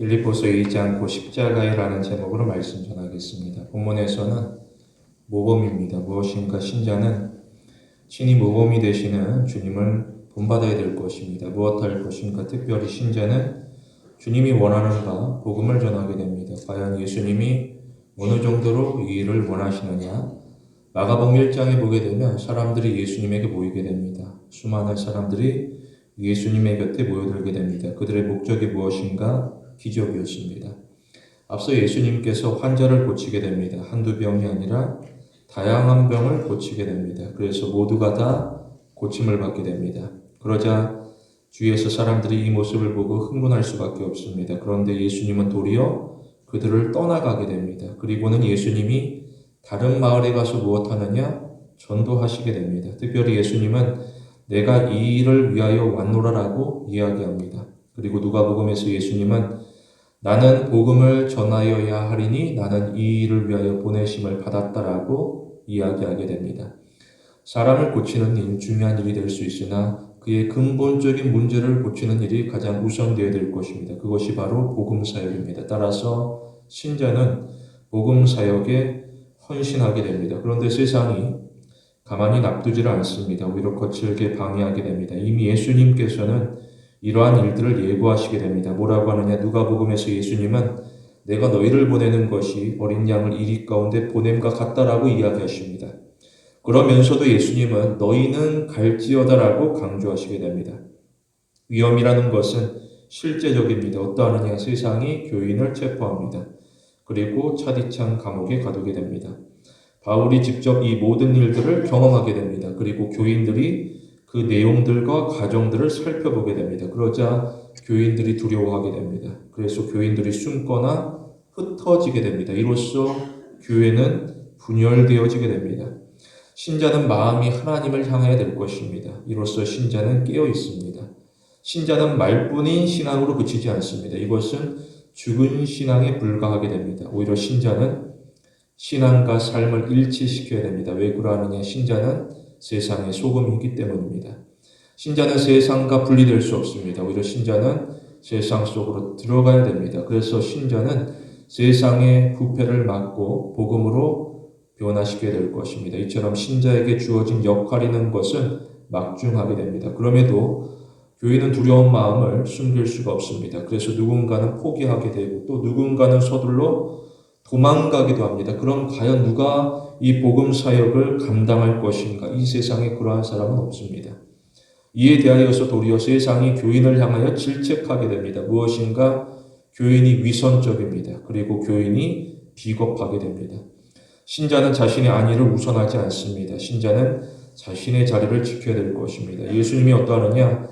빌립보서 2장 십자가에라는 제목으로 말씀 전하겠습니다. 본문에서는 모범입니다. 무엇인가 신자는 친히 모범이 되시는 주님을 본받아야 될 것입니다. 무엇 할 것인가 특별히 신자는 주님이 원하는 바 복음을 전하게 됩니다. 과연 예수님이 어느 정도로 이 일을 원하시느냐? 마가복음 1장에 보게 되면 사람들이 예수님에게 모이게 됩니다. 수많은 사람들이 예수님의 곁에 모여들게 됩니다. 그들의 목적이 무엇인가? 기적이었습니다. 앞서 예수님께서 환자를 고치게 됩니다. 한두 병이 아니라 다양한 병을 고치게 됩니다. 그래서 모두가 다 고침을 받게 됩니다. 그러자 주위에서 사람들이 이 모습을 보고 흥분할 수밖에 없습니다. 그런데 예수님은 도리어 그들을 떠나가게 됩니다. 그리고는 예수님이 다른 마을에 가서 무엇 하느냐? 전도하시게 됩니다. 특별히 예수님은 내가 이 일을 위하여 왔노라라고 이야기합니다. 그리고 누가복음에서 예수님은 나는 복음을 전하여야 하리니 나는 이 일을 위하여 보내심을 받았다라고 이야기하게 됩니다. 사람을 고치는 일 중요한 일이 될 수 있으나 그의 근본적인 문제를 고치는 일이 가장 우선되어야 될 것입니다. 그것이 바로 복음 사역입니다. 따라서 신자는 복음 사역에 헌신하게 됩니다. 그런데 세상이 가만히 납두지를 않습니다. 오히려 거칠게 방해하게 됩니다. 이미 예수님께서는 이러한 일들을 예고하시게 됩니다. 뭐라고 하느냐? 누가복음에서 예수님은 내가 너희를 보내는 것이 어린 양을 이리 가운데 보냄과 같다라고 이야기하십니다. 그러면서도 예수님은 너희는 갈지어다라고 강조하시게 됩니다. 위험이라는 것은 실제적입니다. 어떠하느냐? 세상이 교인을 체포합니다. 그리고 차디찬 감옥에 가두게 됩니다. 바울이 직접 이 모든 일들을 경험하게 됩니다. 그리고 교인들이 그 내용들과 과정들을 살펴보게 됩니다. 그러자 교인들이 두려워하게 됩니다. 그래서 교인들이 숨거나 흩어지게 됩니다. 이로써 교회는 분열되어지게 됩니다. 신자는 마음이 하나님을 향해야 될 것입니다. 이로써 신자는 깨어 있습니다. 신자는 말뿐인 신앙으로 그치지 않습니다. 이것은 죽은 신앙에 불과하게 됩니다. 오히려 신자는 신앙과 삶을 일치시켜야 됩니다. 왜 그러하느냐? 신자는 세상의 소금이기 때문입니다. 신자는 세상과 분리될 수 없습니다. 오히려 신자는 세상 속으로 들어가야 됩니다. 그래서 신자는 세상의 부패를 막고 복음으로 변화시켜야 될 것입니다. 이처럼 신자에게 주어진 역할이는 것은 막중하게 됩니다. 그럼에도 교회는 두려운 마음을 숨길 수가 없습니다. 그래서 누군가는 포기하게 되고 또 누군가는 서둘러 도망가기도 합니다. 그럼 과연 누가 이 복음 사역을 감당할 것인가? 이 세상에 그러한 사람은 없습니다. 이에 대하여서 도리어 세상이 교인을 향하여 질책하게 됩니다. 무엇인가? 교인이 위선적입니다. 그리고 교인이 비겁하게 됩니다. 신자는 자신의 안위를 우선하지 않습니다. 신자는 자신의 자리를 지켜야 될 것입니다. 예수님이 어떠하느냐?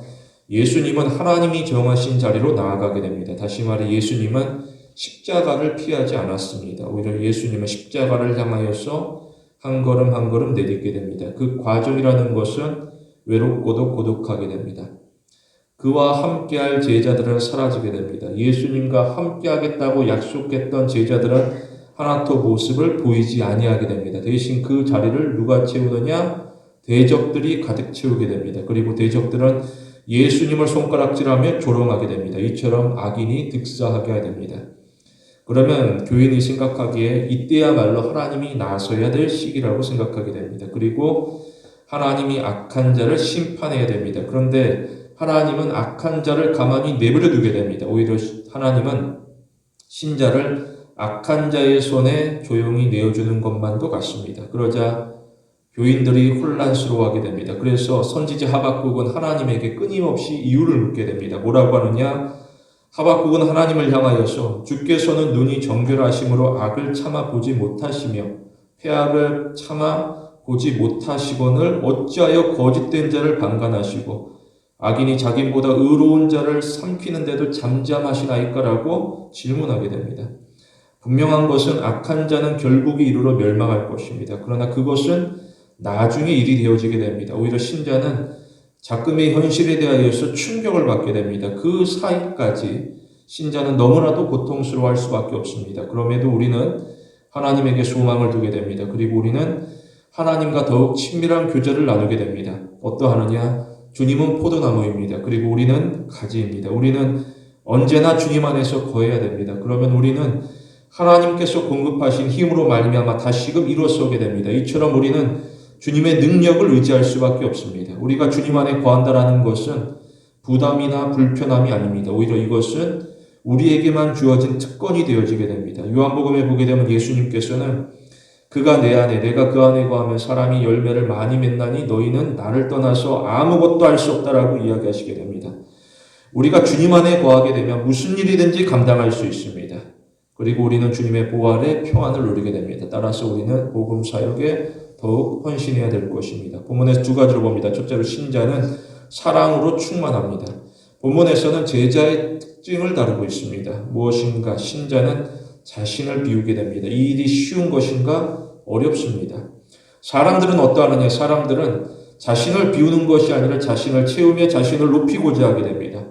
예수님은 하나님이 정하신 자리로 나아가게 됩니다. 다시 말해 예수님은 십자가를 피하지 않았습니다. 오히려 예수님은 십자가를 향하여서 한 걸음 한 걸음 내딛게 됩니다. 그 과정이라는 것은 외롭고도 고독하게 됩니다. 그와 함께할 제자들은 사라지게 됩니다. 예수님과 함께하겠다고 약속했던 제자들은 하나도 모습을 보이지 아니하게 됩니다. 대신 그 자리를 누가 채우느냐? 대적들이 가득 채우게 됩니다. 그리고 대적들은 예수님을 손가락질하며 조롱하게 됩니다. 이처럼 악인이 득사하게 됩니다. 그러면 교인이 생각하기에 이때야말로 하나님이 나서야 될 시기라고 생각하게 됩니다. 그리고 하나님이 악한 자를 심판해야 됩니다. 그런데 하나님은 악한 자를 가만히 내버려 두게 됩니다. 오히려 하나님은 신자를 악한 자의 손에 조용히 내어주는 것만도 같습니다. 그러자 교인들이 혼란스러워하게 됩니다. 그래서 선지자 하박국은 하나님에게 끊임없이 이유를 묻게 됩니다. 뭐라고 하느냐? 하박국은 하나님을 향하여서 주께서는 눈이 정결하심으로 악을 참아 보지 못하시며 폐악을 참아 보지 못하시거늘 어찌하여 거짓된 자를 방관하시고 악인이 자기보다 의로운 자를 삼키는데도 잠잠하시나이까라고 질문하게 됩니다. 분명한 것은 악한 자는 결국에 이르러 멸망할 것입니다. 그러나 그것은 나중에 일이 되어지게 됩니다. 오히려 신자는 작금의 현실에 대하여서 충격을 받게 됩니다. 그 사이까지 신자는 너무나도 고통스러워할 수밖에 없습니다. 그럼에도 우리는 하나님에게 소망을 두게 됩니다. 그리고 우리는 하나님과 더욱 친밀한 교제를 나누게 됩니다. 어떠하느냐? 주님은 포도나무입니다. 그리고 우리는 가지입니다. 우리는 언제나 주님 안에서 거해야 됩니다. 그러면 우리는 하나님께서 공급하신 힘으로 말미암아 다시금 일어서게 됩니다. 이처럼 우리는 주님의 능력을 의지할 수밖에 없습니다. 우리가 주님 안에 거한다라는 것은 부담이나 불편함이 아닙니다. 오히려 이것은 우리에게만 주어진 특권이 되어지게 됩니다. 요한복음에 보게 되면 예수님께서는 그가 내 안에 내가 그 안에 거하면 사람이 열매를 많이 맺나니 너희는 나를 떠나서 아무것도 할 수 없다라고 이야기하시게 됩니다. 우리가 주님 안에 거하게 되면 무슨 일이든지 감당할 수 있습니다. 그리고 우리는 주님의 보활의 평안을 누리게 됩니다. 따라서 우리는 복음 사역에 더욱 헌신해야 될 것입니다. 본문에서 두 가지로 봅니다. 첫째로 신자는 사랑으로 충만합니다. 본문에서는 제자의 특징을 다루고 있습니다. 무엇인가 신자는 자신을 비우게 됩니다. 이 일이 쉬운 것인가 어렵습니다. 사람들은 어떠하느냐? 사람들은 자신을 비우는 것이 아니라 자신을 채우며 자신을 높이고자 하게 됩니다.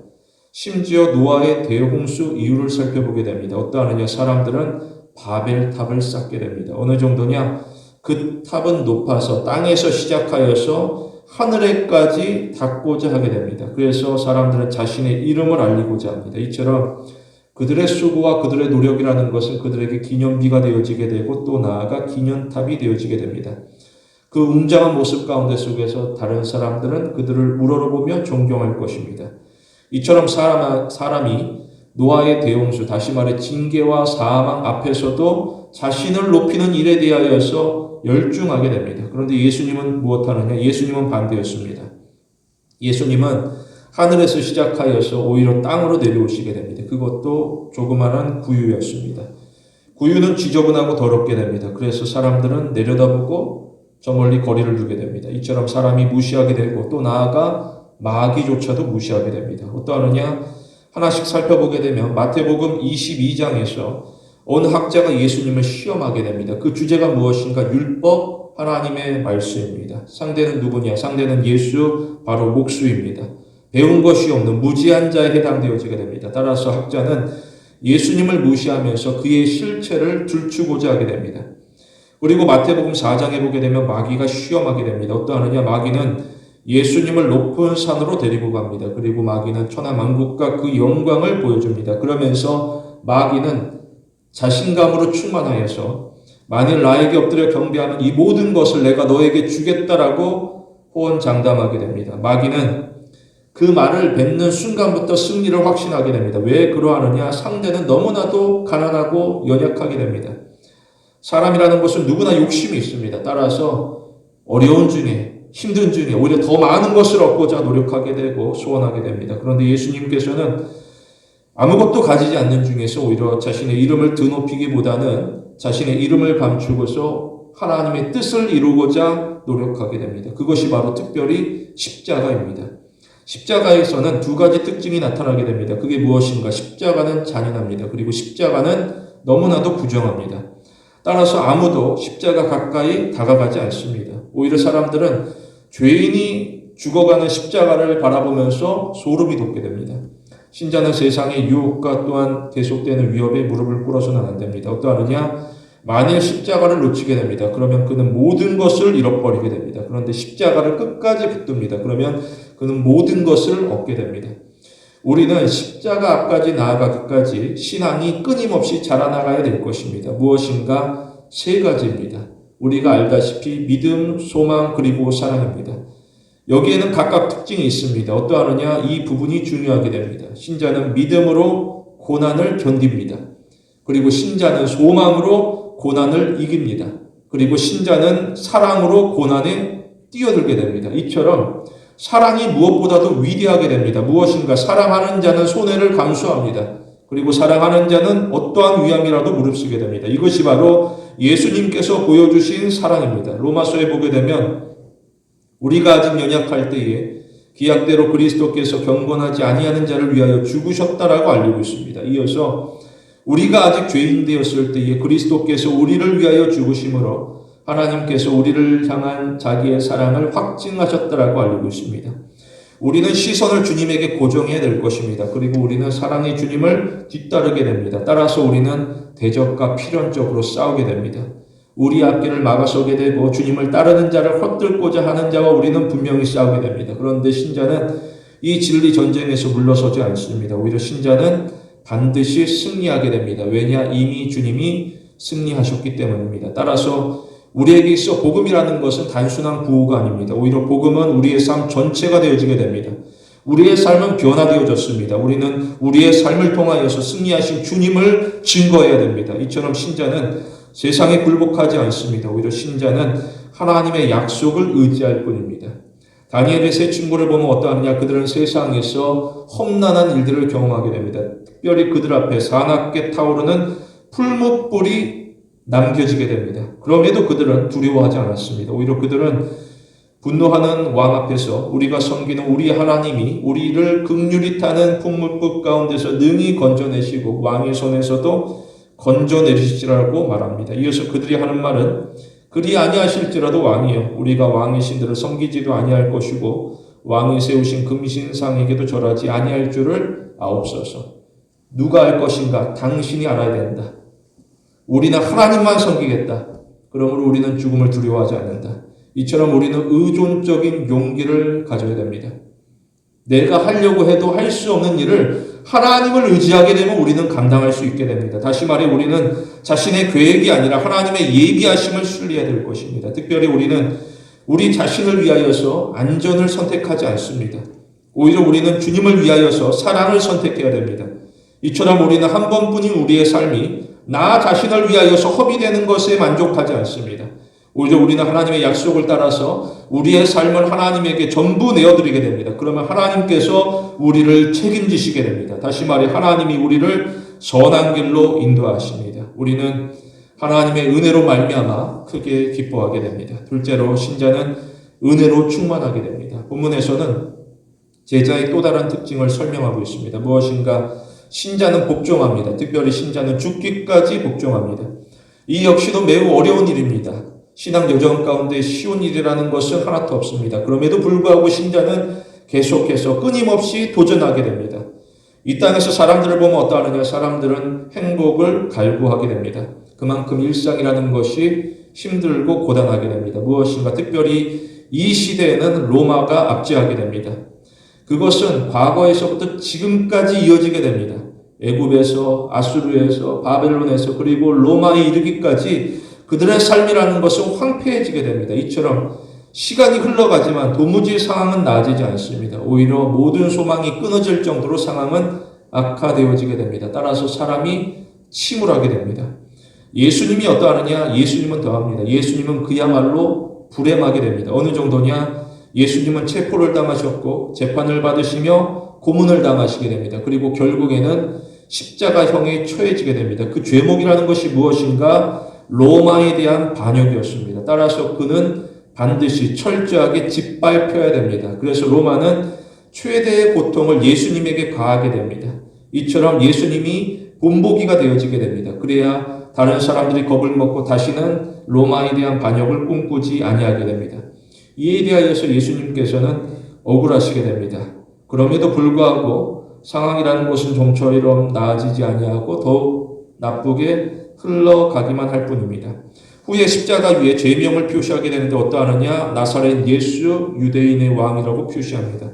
심지어 노아의 대홍수 이유를 살펴보게 됩니다. 어떠하느냐? 사람들은 바벨탑을 쌓게 됩니다. 어느 정도냐? 그 탑은 높아서 땅에서 시작하여서 하늘에까지 닿고자 하게 됩니다. 그래서 사람들은 자신의 이름을 알리고자 합니다. 이처럼 그들의 수고와 그들의 노력이라는 것은 그들에게 기념비가 되어지게 되고 또 나아가 기념탑이 되어지게 됩니다. 그 웅장한 모습 가운데 속에서 다른 사람들은 그들을 우러러보며 존경할 것입니다. 이처럼 사람, 사람이 노아의 대홍수, 다시 말해 징계와 사망 앞에서도 자신을 높이는 일에 대하여서 열중하게 됩니다. 그런데 예수님은 무엇하느냐? 예수님은 반대였습니다. 예수님은 하늘에서 시작하여서 오히려 땅으로 내려오시게 됩니다. 그것도 조그마한 구유였습니다. 구유는 지저분하고 더럽게 됩니다. 그래서 사람들은 내려다보고 저 멀리 거리를 두게 됩니다. 이처럼 사람이 무시하게 되고 또 나아가 마귀조차도 무시하게 됩니다. 어떠하느냐? 하나씩 살펴보게 되면 마태복음 22장에서 어느 학자가 예수님을 시험하게 됩니다. 그 주제가 무엇인가? 율법 하나님의 말씀입니다. 상대는 누구냐? 상대는 예수 바로 목수입니다. 배운 것이 없는 무지한 자에 해당되어지게 됩니다. 따라서 학자는 예수님을 무시하면서 그의 실체를 들추고자 하게 됩니다. 그리고 마태복음 4장에 보게 되면 마귀가 시험하게 됩니다. 어떠하느냐? 마귀는 예수님을 높은 산으로 데리고 갑니다. 그리고 마귀는 천하 만국과 그 영광을 보여줍니다. 그러면서 마귀는 자신감으로 충만하여서 만일 나에게 엎드려 경배하면 이 모든 것을 내가 너에게 주겠다라고 호언장담하게 됩니다. 마귀는 그 말을 뱉는 순간부터 승리를 확신하게 됩니다. 왜 그러하느냐? 상대는 너무나도 가난하고 연약하게 됩니다. 사람이라는 것은 누구나 욕심이 있습니다. 따라서 어려운 중에 힘든 중에 오히려 더 많은 것을 얻고자 노력하게 되고 소원하게 됩니다. 그런데 예수님께서는 아무것도 가지지 않는 중에서 오히려 자신의 이름을 드높이기보다는 자신의 이름을 감추고서 하나님의 뜻을 이루고자 노력하게 됩니다. 그것이 바로 특별히 십자가입니다. 십자가에서는 두 가지 특징이 나타나게 됩니다. 그게 무엇인가? 십자가는 잔인합니다. 그리고 십자가는 너무나도 부정합니다. 따라서 아무도 십자가 가까이 다가가지 않습니다. 오히려 사람들은 죄인이 죽어가는 십자가를 바라보면서 소름이 돋게 됩니다. 신자는 세상의 유혹과 또한 계속되는 위협에 무릎을 꿇어서는 안 됩니다. 어떠하느냐? 만일 십자가를 놓치게 됩니다. 그러면 그는 모든 것을 잃어버리게 됩니다. 그런데 십자가를 끝까지 붙듭니다. 그러면 그는 모든 것을 얻게 됩니다. 우리는 십자가 앞까지 나아가기까지 신앙이 끊임없이 자라나가야 될 것입니다. 무엇인가 세 가지입니다. 우리가 알다시피 믿음, 소망, 그리고 사랑입니다. 여기에는 각각 특징이 있습니다. 어떠하느냐? 이 부분이 중요하게 됩니다. 신자는 믿음으로 고난을 견딥니다. 그리고 신자는 소망으로 고난을 이깁니다. 그리고 신자는 사랑으로 고난에 뛰어들게 됩니다. 이처럼 사랑이 무엇보다도 위대하게 됩니다. 무엇인가 사랑하는 자는 손해를 감수합니다. 그리고 사랑하는 자는 어떠한 위험이라도 무릅쓰게 됩니다. 이것이 바로 예수님께서 보여주신 사랑입니다. 로마서에 보게 되면 우리가 아직 연약할 때에 기약대로 그리스도께서 경건하지 아니하는 자를 위하여 죽으셨다라고 알리고 있습니다. 이어서 우리가 아직 죄인 되었을 때에 그리스도께서 우리를 위하여 죽으심으로 하나님께서 우리를 향한 자기의 사랑을 확증하셨다라고 알고 있습니다. 우리는 시선을 주님에게 고정해야 될 것입니다. 그리고 우리는 사랑의 주님을 뒤따르게 됩니다. 따라서 우리는 대적과 필연적으로 싸우게 됩니다. 우리 앞길을 막아서게 되고 주님을 따르는 자를 헛들고자 하는 자와 우리는 분명히 싸우게 됩니다. 그런데 신자는 이 진리 전쟁에서 물러서지 않습니다. 오히려 신자는 반드시 승리하게 됩니다. 왜냐? 이미 주님이 승리하셨기 때문입니다. 따라서 우리에게 있어 복음이라는 것은 단순한 구호가 아닙니다. 오히려 복음은 우리의 삶 전체가 되어지게 됩니다. 우리의 삶은 변화되어졌습니다. 우리는 우리의 삶을 통하여서 승리하신 주님을 증거해야 됩니다. 이처럼 신자는 세상에 굴복하지 않습니다. 오히려 신자는 하나님의 약속을 의지할 뿐입니다. 다니엘의 세 친구를 보면 어떠하느냐? 그들은 세상에서 험난한 일들을 경험하게 됩니다. 특별히 그들 앞에 사납게 타오르는 풀목불이 남겨지게 됩니다. 그럼에도 그들은 두려워하지 않았습니다. 오히려 그들은 분노하는 왕 앞에서 우리가 섬기는 우리 하나님이 우리를 극률이 타는 풍물불 가운데서 능히 건져내시고 왕의 손에서도 건져내시라고 말합니다. 이어서 그들이 하는 말은 그리 아니하실지라도 왕이여 우리가 왕의 신들을 섬기지도 아니할 것이고 왕이 세우신 금신상에게도 절하지 아니할 줄을 아옵소서. 누가 알 것인가? 당신이 알아야 된다. 우리는 하나님만 섬기겠다. 그러므로 우리는 죽음을 두려워하지 않는다. 이처럼 우리는 의존적인 용기를 가져야 됩니다. 내가 하려고 해도 할 수 없는 일을 하나님을 의지하게 되면 우리는 감당할 수 있게 됩니다. 다시 말해 우리는 자신의 계획이 아니라 하나님의 예비하심을 순리해야 될 것입니다. 특별히 우리는 우리 자신을 위하여서 안전을 선택하지 않습니다. 오히려 우리는 주님을 위하여서 사랑을 선택해야 됩니다. 이처럼 우리는 한 번뿐인 우리의 삶이 나 자신을 위하여서 허비되는 것에 만족하지 않습니다. 오히려 우리는 하나님의 약속을 따라서 우리의 삶을 하나님에게 전부 내어드리게 됩니다. 그러면 하나님께서 우리를 책임지시게 됩니다. 다시 말해 하나님이 우리를 선한 길로 인도하십니다. 우리는 하나님의 은혜로 말미암아 크게 기뻐하게 됩니다. 둘째로 신자는 은혜로 충만하게 됩니다. 본문에서는 제자의 또 다른 특징을 설명하고 있습니다. 무엇인가 신자는 복종합니다. 특별히 신자는 죽기까지 복종합니다. 이 역시도 매우 어려운 일입니다. 신앙 여정 가운데 쉬운 일이라는 것은 하나도 없습니다. 그럼에도 불구하고 신자는 계속해서 끊임없이 도전하게 됩니다. 이 땅에서 사람들을 보면 어떠하느냐? 사람들은 행복을 갈구하게 됩니다. 그만큼 일상이라는 것이 힘들고 고단하게 됩니다. 무엇인가 특별히 이 시대에는 로마가 압제하게 됩니다. 그것은 과거에서부터 지금까지 이어지게 됩니다. 애굽에서 아수르에서 바벨론에서 그리고 로마에 이르기까지 그들의 삶이라는 것은 황폐해지게 됩니다. 이처럼 시간이 흘러가지만 도무지 상황은 나아지지 않습니다. 오히려 모든 소망이 끊어질 정도로 상황은 악화되어지게 됩니다. 따라서 사람이 침울하게 됩니다. 예수님이 어떠하느냐? 예수님은 더합니다. 예수님은 그야말로 불행하게 됩니다. 어느 정도냐? 예수님은 체포를 당하셨고 재판을 받으시며 고문을 당하시게 됩니다. 그리고 결국에는 십자가형에 처해지게 됩니다. 그 죄목이라는 것이 무엇인가? 로마에 대한 반역이었습니다. 따라서 그는 반드시 철저하게 짓밟혀야 됩니다. 그래서 로마는 최대의 고통을 예수님에게 가하게 됩니다. 이처럼 예수님이 본보기가 되어지게 됩니다. 그래야 다른 사람들이 겁을 먹고 다시는 로마에 대한 반역을 꿈꾸지 아니하게 됩니다. 이에 대하여서 예수님께서는 억울하시게 됩니다. 그럼에도 불구하고 상황이라는 것은 좀처럼 나아지지 아니하고 더욱 나쁘게 흘러가기만 할 뿐입니다. 후에 십자가 위에 죄명을 표시하게 되는데 어떠하느냐? 나사렛 예수 유대인의 왕이라고 표시합니다.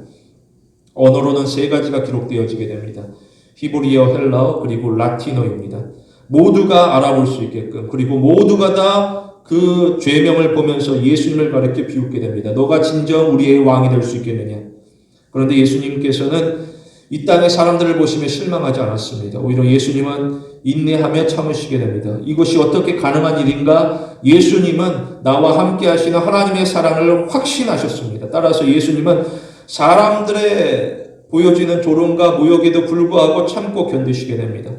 언어로는 세 가지가 기록되어지게 됩니다. 히브리어, 헬라어, 그리고 라틴어입니다. 모두가 알아볼 수 있게끔, 그리고 모두가 다 그 죄명을 보면서 예수님을 가리켜 비웃게 됩니다. 너가 진정 우리의 왕이 될 수 있겠느냐? 그런데 예수님께서는 이 땅의 사람들을 보시며 실망하지 않았습니다. 오히려 예수님은 인내하며 참으시게 됩니다. 이것이 어떻게 가능한 일인가? 예수님은 나와 함께 하시는 하나님의 사랑을 확신하셨습니다. 따라서 예수님은 사람들의 보여지는 조롱과 모욕에도 불구하고 참고 견디시게 됩니다.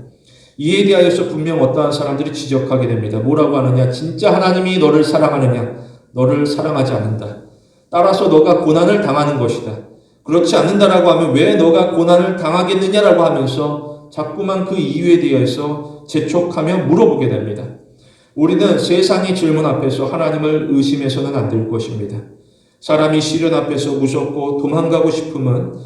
이에 대하여서 분명 어떠한 사람들이 지적하게 됩니다. 뭐라고 하느냐? 진짜 하나님이 너를 사랑하느냐? 너를 사랑하지 않는다. 따라서 너가 고난을 당하는 것이다. 그렇지 않는다라고 하면 왜 너가 고난을 당하겠느냐라고 하면서 자꾸만 그 이유에 대해서 재촉하며 물어보게 됩니다. 우리는 세상의 질문 앞에서 하나님을 의심해서는 안 될 것입니다. 사람이 시련 앞에서 무섭고 도망가고 싶으면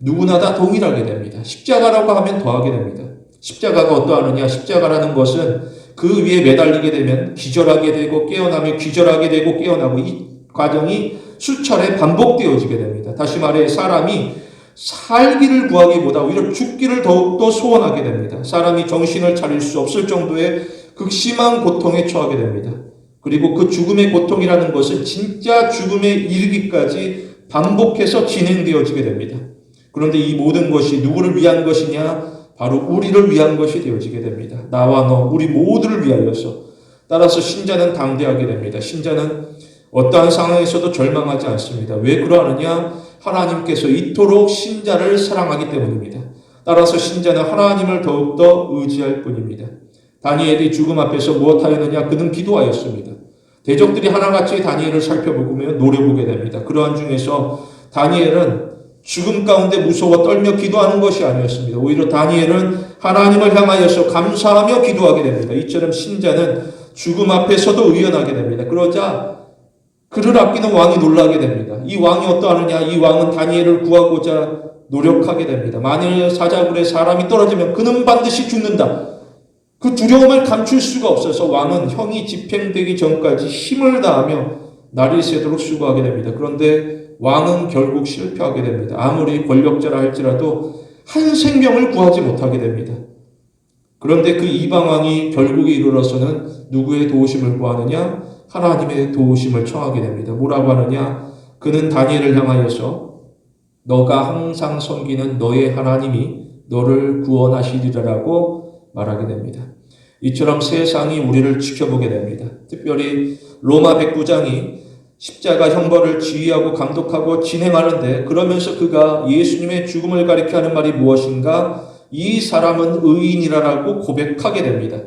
누구나 다 동일하게 됩니다. 십자가라고 하면 더하게 됩니다. 십자가가 어떠하느냐? 십자가라는 것은 그 위에 매달리게 되면 기절하게 되고 깨어나면 기절하게 되고 깨어나고 이 과정이 수차례 반복되어지게 됩니다. 다시 말해 사람이 살기를 구하기보다 오히려 죽기를 더욱더 소원하게 됩니다. 사람이 정신을 차릴 수 없을 정도의 극심한 고통에 처하게 됩니다. 그리고 그 죽음의 고통이라는 것은 진짜 죽음에 이르기까지 반복해서 진행되어지게 됩니다. 그런데 이 모든 것이 누구를 위한 것이냐? 바로 우리를 위한 것이 되어지게 됩니다. 나와 너, 우리 모두를 위하여서. 따라서 신자는 당대하게 됩니다. 신자는 어떠한 상황에서도 절망하지 않습니다. 왜 그러하느냐? 하나님께서 이토록 신자를 사랑하기 때문입니다. 따라서 신자는 하나님을 더욱더 의지할 뿐입니다. 다니엘이 죽음 앞에서 무엇하였느냐? 그는 기도하였습니다. 대적들이 하나같이 다니엘을 살펴보면 노려보게 됩니다. 그러한 중에서 다니엘은 죽음 가운데 무서워 떨며 기도하는 것이 아니었습니다. 오히려 다니엘은 하나님을 향하여서 감사하며 기도하게 됩니다. 이처럼 신자는 죽음 앞에서도 의연하게 됩니다. 그러자 그를 아끼는 왕이 놀라게 됩니다. 이 왕이 어떠하느냐? 이 왕은 다니엘을 구하고자 노력하게 됩니다. 만일 사자굴에 사람이 떨어지면 그는 반드시 죽는다. 그 두려움을 감출 수가 없어서 왕은 형이 집행되기 전까지 힘을 다하며 날이 새도록 수고하게 됩니다. 그런데 왕은 결국 실패하게 됩니다. 아무리 권력자라 할지라도 한 생명을 구하지 못하게 됩니다. 그런데 그 이방왕이 결국에 이르러서는 누구의 도우심을 구하느냐? 하나님의 도우심을 청하게 됩니다. 뭐라고 하느냐? 그는 다니엘을 향하여서 너가 항상 섬기는 너의 하나님이 너를 구원하시리라고 말하게 됩니다. 이처럼 세상이 우리를 지켜보게 됩니다. 특별히 로마 백부장이 십자가 형벌을 지휘하고 감독하고 진행하는데 그러면서 그가 예수님의 죽음을 가리켜 하는 말이 무엇인가? 이 사람은 의인이라고 고백하게 됩니다.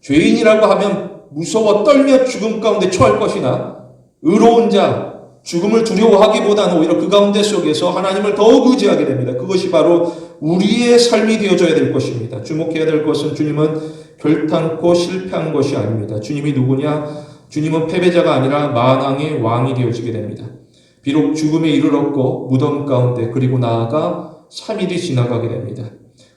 죄인이라고 하면 무서워 떨며 죽음 가운데 처할 것이나 의로운 자, 죽음을 두려워하기보다는 오히려 그 가운데 속에서 하나님을 더욱 의지하게 됩니다. 그것이 바로 우리의 삶이 되어져야 될 것입니다. 주목해야 될 것은 주님은 결탄코 실패한 것이 아닙니다. 주님이 누구냐? 주님은 패배자가 아니라 만왕의 왕이 되어지게 됩니다. 비록 죽음에 이르렀고 무덤 가운데 그리고 나아가 3일이 지나가게 됩니다.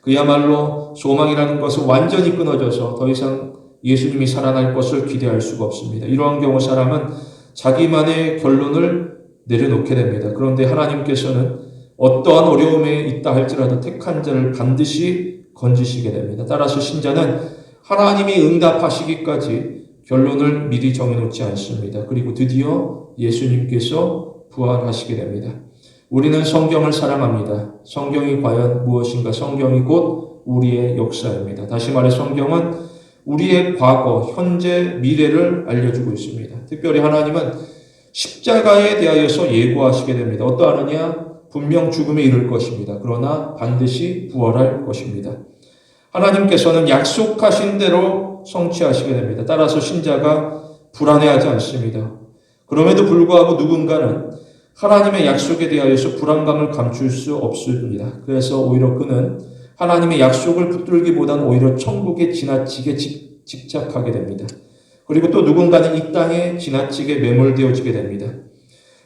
그야말로 소망이라는 것은 완전히 끊어져서 더 이상 예수님이 살아날 것을 기대할 수가 없습니다. 이러한 경우 사람은 자기만의 결론을 내려놓게 됩니다. 그런데 하나님께서는 어떠한 어려움에 있다 할지라도 택한 자를 반드시 건지시게 됩니다. 따라서 신자는 하나님이 응답하시기까지 결론을 미리 정해놓지 않습니다. 그리고 드디어 예수님께서 부활하시게 됩니다. 우리는 성경을 사랑합니다. 성경이 과연 무엇인가? 성경이 곧 우리의 역사입니다. 다시 말해 성경은 우리의 과거, 현재, 미래를 알려주고 있습니다. 특별히 하나님은 십자가에 대하여서 예고하시게 됩니다. 어떠하느냐? 분명 죽음에 이를 것입니다. 그러나 반드시 부활할 것입니다. 하나님께서는 약속하신 대로 성취하시게 됩니다. 따라서 신자가 불안해하지 않습니다. 그럼에도 불구하고 누군가는 하나님의 약속에 대하여서 불안감을 감출 수 없습니다. 그래서 오히려 그는 하나님의 약속을 붙들기보다는 오히려 천국에 지나치게 집착하게 됩니다. 그리고 또 누군가는 이 땅에 지나치게 매몰되어지게 됩니다.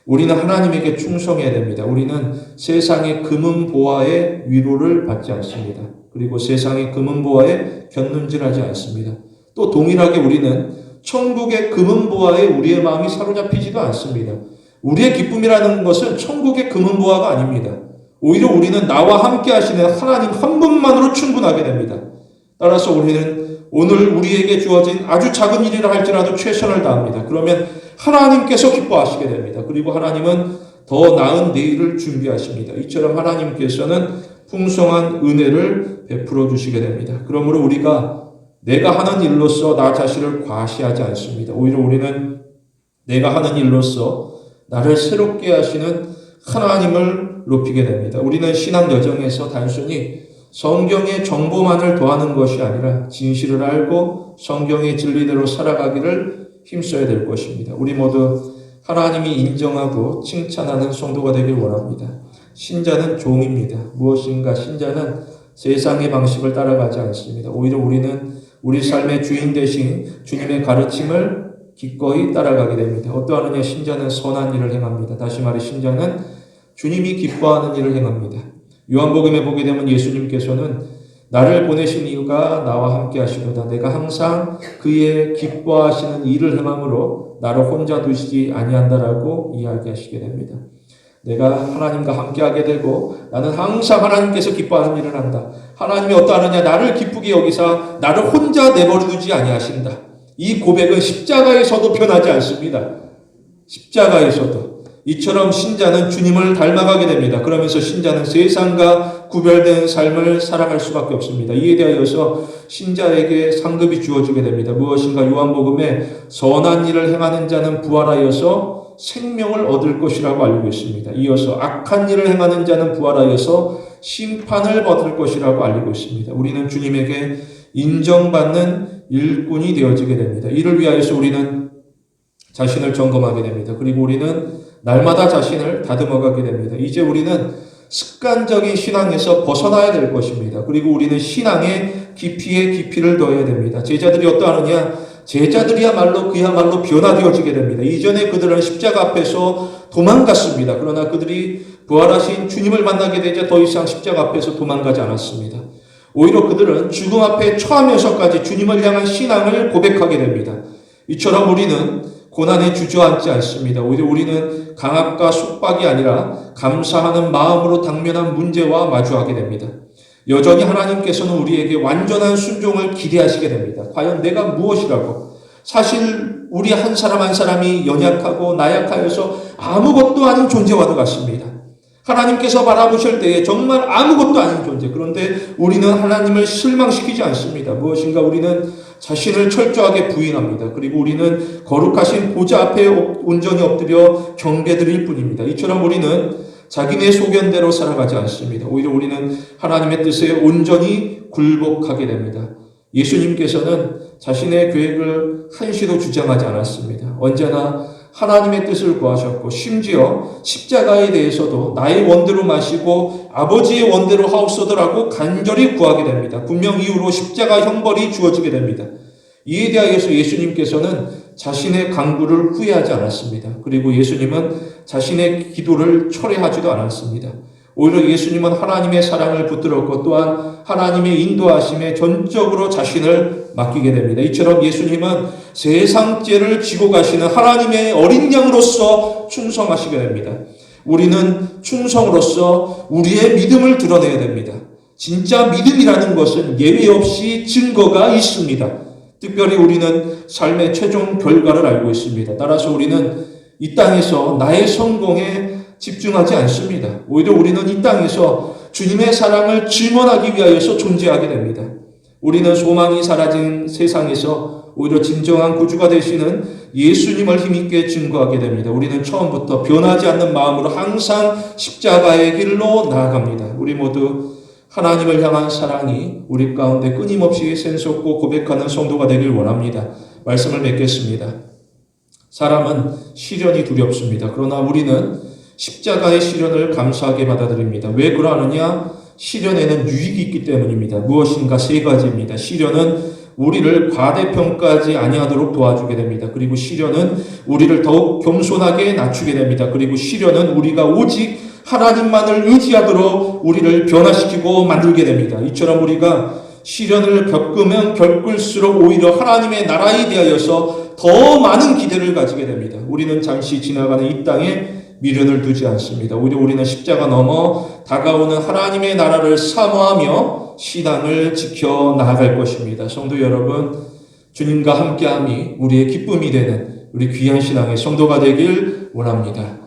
우리는 하나님에게 충성해야 됩니다. 우리는 세상의 금은 보화의 위로를 받지 않습니다. 그리고 세상의 금은 보화에 견눈질하지 않습니다. 또 동일하게 우리는 천국의 금은 보화에 우리의 마음이 사로잡히지도 않습니다. 우리의 기쁨이라는 것은 천국의 금은 보화가 아닙니다. 오히려 우리는 나와 함께 하시는 하나님 한 분만으로 충분하게 됩니다. 따라서 우리는 오늘 우리에게 주어진 아주 작은 일이라 할지라도 최선을 다합니다. 그러면 하나님께서 기뻐하시게 됩니다. 그리고 하나님은 더 나은 내일을 준비하십니다. 이처럼 하나님께서는 풍성한 은혜를 베풀어 주시게 됩니다. 그러므로 우리가 내가 하는 일로서 나 자신을 과시하지 않습니다. 오히려 우리는 내가 하는 일로서 나를 새롭게 하시는 하나님을 높이게 됩니다. 우리는 신앙 여정에서 단순히 성경의 정보만을 더하는 것이 아니라 진실을 알고 성경의 진리대로 살아가기를 힘써야 될 것입니다. 우리 모두 하나님이 인정하고 칭찬하는 성도가 되길 원합니다. 신자는 종입니다. 무엇인가 신자는 세상의 방식을 따라가지 않습니다. 오히려 우리는 우리 삶의 주인 대신 주님의 가르침을 기꺼이 따라가게 됩니다. 어떠하느냐 신자는 선한 일을 행합니다. 다시 말해 신자는 주님이 기뻐하는 일을 행합니다. 요한복음에 보게 되면 예수님께서는 나를 보내신 이유가 나와 함께 하시도다. 내가 항상 그의 기뻐하시는 일을 행함으로 나를 혼자 두시지 아니한다라고 이야기하시게 됩니다. 내가 하나님과 함께하게 되고 나는 항상 하나님께서 기뻐하는 일을 한다. 하나님이 어떠하느냐 나를 기쁘게 여기사 나를 혼자 내버려 두지 아니하신다. 이 고백은 십자가에서도 변하지 않습니다. 십자가에서도 이처럼 신자는 주님을 닮아가게 됩니다. 그러면서 신자는 세상과 구별된 삶을 살아갈 수밖에 없습니다. 이에 대하여서 신자에게 상급이 주어지게 됩니다. 무엇인가 요한복음에 선한 일을 행하는 자는 부활하여서 생명을 얻을 것이라고 알고 있습니다. 이어서 악한 일을 행하는 자는 부활하여서 심판을 받을 것이라고 알고 있습니다. 우리는 주님에게 인정받는 일꾼이 되어지게 됩니다. 이를 위하여서 우리는 자신을 점검하게 됩니다. 그리고 우리는 날마다 자신을 다듬어가게 됩니다. 이제 우리는 습관적인 신앙에서 벗어나야 될 것입니다. 그리고 우리는 신앙의 깊이에 깊이를 더해야 됩니다. 제자들이 어떠하느냐? 제자들이야말로 그야말로 변화되어지게 됩니다. 이전에 그들은 십자가 앞에서 도망갔습니다. 그러나 그들이 부활하신 주님을 만나게 되자 더 이상 십자가 앞에서 도망가지 않았습니다. 오히려 그들은 죽음 앞에 처하면서까지 주님을 향한 신앙을 고백하게 됩니다. 이처럼 우리는 고난에 주저앉지 않습니다. 오히려 우리는 강압과 속박이 아니라 감사하는 마음으로 당면한 문제와 마주하게 됩니다. 여전히 하나님께서는 우리에게 완전한 순종을 기대하시게 됩니다. 과연 내가 무엇이라고? 사실 우리 한 사람 한 사람이 연약하고 나약하여서 아무것도 아닌 존재와도 같습니다. 하나님께서 바라보실 때에 정말 아무것도 아닌 존재. 그런데 우리는 하나님을 실망시키지 않습니다. 무엇인가 우리는 자신을 철저하게 부인합니다. 그리고 우리는 거룩하신 보좌 앞에 온전히 엎드려 경배드릴 뿐입니다. 이처럼 우리는 자기네 소견대로 살아가지 않습니다. 오히려 우리는 하나님의 뜻에 온전히 굴복하게 됩니다. 예수님께서는 자신의 계획을 한시도 주장하지 않았습니다. 언제나 하나님의 뜻을 구하셨고 심지어 십자가에 대해서도 나의 원대로 마시고 아버지의 원대로 하옵소서라고 간절히 구하게 됩니다. 분명 이후로 십자가 형벌이 주어지게 됩니다. 이에 대하여서 예수님께서는 자신의 강구를 후회하지 않았습니다. 그리고 예수님은 자신의 기도를 철회하지도 않았습니다. 오히려 예수님은 하나님의 사랑을 붙들었고 또한 하나님의 인도하심에 전적으로 자신을 맡기게 됩니다. 이처럼 예수님은 세상 죄를 지고 가시는 하나님의 어린 양으로서 충성하시게 됩니다. 우리는 충성으로서 우리의 믿음을 드러내야 됩니다. 진짜 믿음이라는 것은 예외 없이 증거가 있습니다. 특별히 우리는 삶의 최종 결과를 알고 있습니다. 따라서 우리는 이 땅에서 나의 성공에 집중하지 않습니다. 오히려 우리는 이 땅에서 주님의 사랑을 증언하기 위하여서 존재하게 됩니다. 우리는 소망이 사라진 세상에서 오히려 진정한 구주가 되시는 예수님을 힘있게 증거하게 됩니다. 우리는 처음부터 변하지 않는 마음으로 항상 십자가의 길로 나아갑니다. 우리 모두 하나님을 향한 사랑이 우리 가운데 끊임없이 샘솟고 고백하는 성도가 되길 원합니다. 말씀을 맺겠습니다. 사람은 시련이 두렵습니다. 그러나 우리는 십자가의 시련을 감사하게 받아들입니다. 왜 그러느냐? 시련에는 유익이 있기 때문입니다. 무엇인가 세 가지입니다. 시련은 우리를 과대평가하지 아니하도록 도와주게 됩니다. 그리고 시련은 우리를 더욱 겸손하게 낮추게 됩니다. 그리고 시련은 우리가 오직 하나님만을 의지하도록 우리를 변화시키고 만들게 됩니다. 이처럼 우리가 시련을 겪으면 겪을수록 오히려 하나님의 나라에 대하여서 더 많은 기대를 가지게 됩니다. 우리는 잠시 지나가는 이 땅에 미련을 두지 않습니다. 오히려 우리는 십자가 넘어 다가오는 하나님의 나라를 사모하며 신앙을 지켜 나아갈 것입니다. 성도 여러분, 주님과 함께함이 우리의 기쁨이 되는 우리 귀한 신앙의 성도가 되길 원합니다.